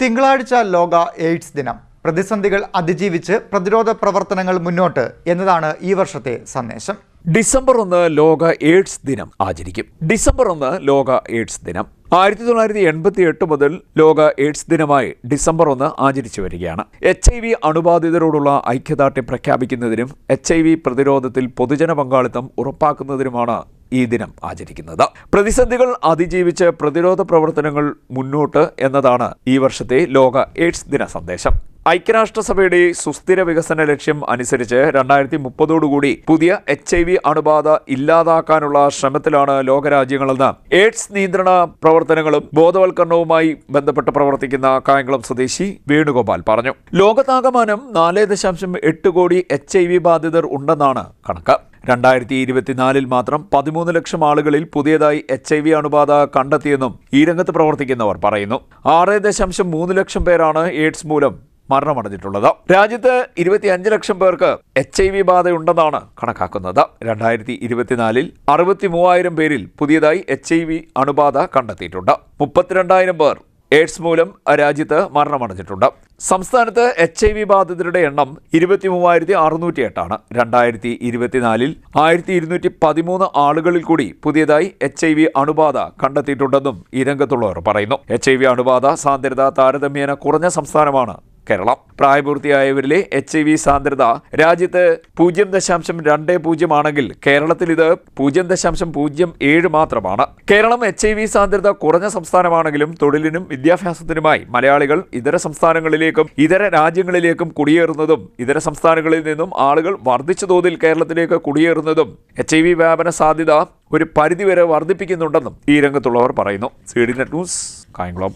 തിങ്കളാഴ്ച ലോക എയ്ഡ്സ് ദിനം. പ്രതിസന്ധികൾ അതിജീവിച്ച് പ്രതിരോധ പ്രവർത്തനങ്ങൾ മുന്നോട്ട് എന്നതാണ് ഈ വർഷത്തെ സന്ദേശം. ഡിസംബർ ഒന്ന് ലോക എയ്ഡ്സ് ദിനം ആചരിക്കും. ഡിസംബർ ഒന്ന് ലോക എയ്ഡ്സ് ദിനം. ആയിരത്തി തൊള്ളായിരത്തി എൺപത്തി എട്ട് മുതൽ ലോക എയ്ഡ്സ് ദിനമായി ഡിസംബർ ഒന്ന് ആചരിച്ചു വരികയാണ്. എച്ച് ഐ വി അണുബാധിതരോടുള്ള ഐക്യദാർഢ്യം പ്രഖ്യാപിക്കുന്നതിനും എച്ച് ഐ വി പ്രതിരോധത്തിൽ പൊതുജന പങ്കാളിത്തം ഉറപ്പാക്കുന്നതിനുമാണ് ഈ ദിനം ആചരിക്കുന്നത്. പ്രതിസന്ധികൾ അതിജീവിച്ച് പ്രതിരോധ പ്രവർത്തനങ്ങൾ മുന്നോട്ട് എന്നതാണ് ഈ വർഷത്തെ ലോക എയ്ഡ്സ് ദിന സന്ദേശം. ഐക്യരാഷ്ട്രസഭയുടെ സുസ്ഥിര വികസന ലക്ഷ്യം അനുസരിച്ച് രണ്ടായിരത്തി മുപ്പതോടുകൂടി പുതിയ എച്ച് ഐ വി അണുബാധ ഇല്ലാതാക്കാനുള്ള ശ്രമത്തിലാണ് ലോകരാജ്യങ്ങളെന്ന് എയ്ഡ്സ് നിയന്ത്രണ പ്രവർത്തനങ്ങളും ബോധവൽക്കരണവുമായി ബന്ധപ്പെട്ട് പ്രവർത്തിക്കുന്ന കായംകുളം സ്വദേശി വേണുഗോപാൽ പറഞ്ഞു. ലോകത്താകമാനം നാല് ദശാംശം എട്ട് കോടി എച്ച് ഐ വി ബാധിതർ ഉണ്ടെന്നാണ് കണക്ക്. രണ്ടായിരത്തി ഇരുപത്തിനാലിൽ മാത്രം പതിമൂന്ന് ലക്ഷം ആളുകളിൽ പുതിയതായി എച്ച് ഐ വി അണുബാധ കണ്ടെത്തിയെന്നും ഈ രംഗത്ത് പ്രവർത്തിക്കുന്നവർ പറയുന്നു. ആറ് ദശാംശം മൂന്ന് ലക്ഷം പേരാണ് എയ്ഡ്സ് മൂലം മരണമടഞ്ഞിട്ടുള്ളത്. രാജ്യത്ത് ഇരുപത്തിയഞ്ച് ലക്ഷം പേർക്ക് എച്ച് ഐ വി ബാധയുണ്ടെന്നാണ് കണക്കാക്കുന്നത്. രണ്ടായിരത്തി ഇരുപത്തിനാലിൽ അറുപത്തി മൂവായിരം പേരിൽ പുതിയതായി എച്ച് ഐ വി അണുബാധ കണ്ടെത്തിയിട്ടുണ്ട്. മുപ്പത്തിരണ്ടായിരം പേർ എയ്ഡ്സ് മൂലം രാജ്യത്ത് മരണമടഞ്ഞിട്ടുണ്ട്. സംസ്ഥാനത്ത് എച്ച് ഐ വി ബാധിതരുടെ എണ്ണം ഇരുപത്തി മൂവായിരത്തി അറുന്നൂറ്റി എട്ടാണ് രണ്ടായിരത്തി ഇരുപത്തിനാലിൽ ആയിരത്തി ഇരുന്നൂറ്റി പതിമൂന്ന് ആളുകളിൽ കൂടി പുതിയതായി എച്ച് ഐ വി അണുബാധ കണ്ടെത്തിയിട്ടുണ്ടെന്നും ഈ രംഗത്തുള്ളവർ പറയുന്നു. എച്ച് ഐ വി അണുബാധ സാന്ദ്രത താരതമ്യേന കുറഞ്ഞ സംസ്ഥാനമാണ് കേരളം. പ്രായപൂർത്തിയായവരിലെ എച്ച് ഐ വി സാന്ദ്രത രാജ്യത്ത് പൂജ്യം ദശാംശം രണ്ട് പൂജ്യം ആണെങ്കിൽ കേരളത്തിൽ ഇത് പൂജ്യം ദശാംശം പൂജ്യം ഏഴ് മാത്രമാണ്. കേരളം എച്ച് ഐ വി സാന്ദ്രത കുറഞ്ഞ സംസ്ഥാനമാണെങ്കിലും തൊഴിലിനും വിദ്യാഭ്യാസത്തിനുമായി മലയാളികൾ ഇതര സംസ്ഥാനങ്ങളിലേക്കും ഇതര രാജ്യങ്ങളിലേക്കും കുടിയേറുന്നതും ഇതര സംസ്ഥാനങ്ങളിൽ നിന്നും ആളുകൾ വർദ്ധിച്ച തോതിൽ കേരളത്തിലേക്ക് കുടിയേറുന്നതും എച്ച് ഐ വി വ്യാപന സാധ്യത ഒരു പരിധിവരെ വർദ്ധിപ്പിക്കുന്നുണ്ടെന്നും ഈ രംഗത്തുള്ളവർ പറയുന്നു. C D net news Kayamkulam.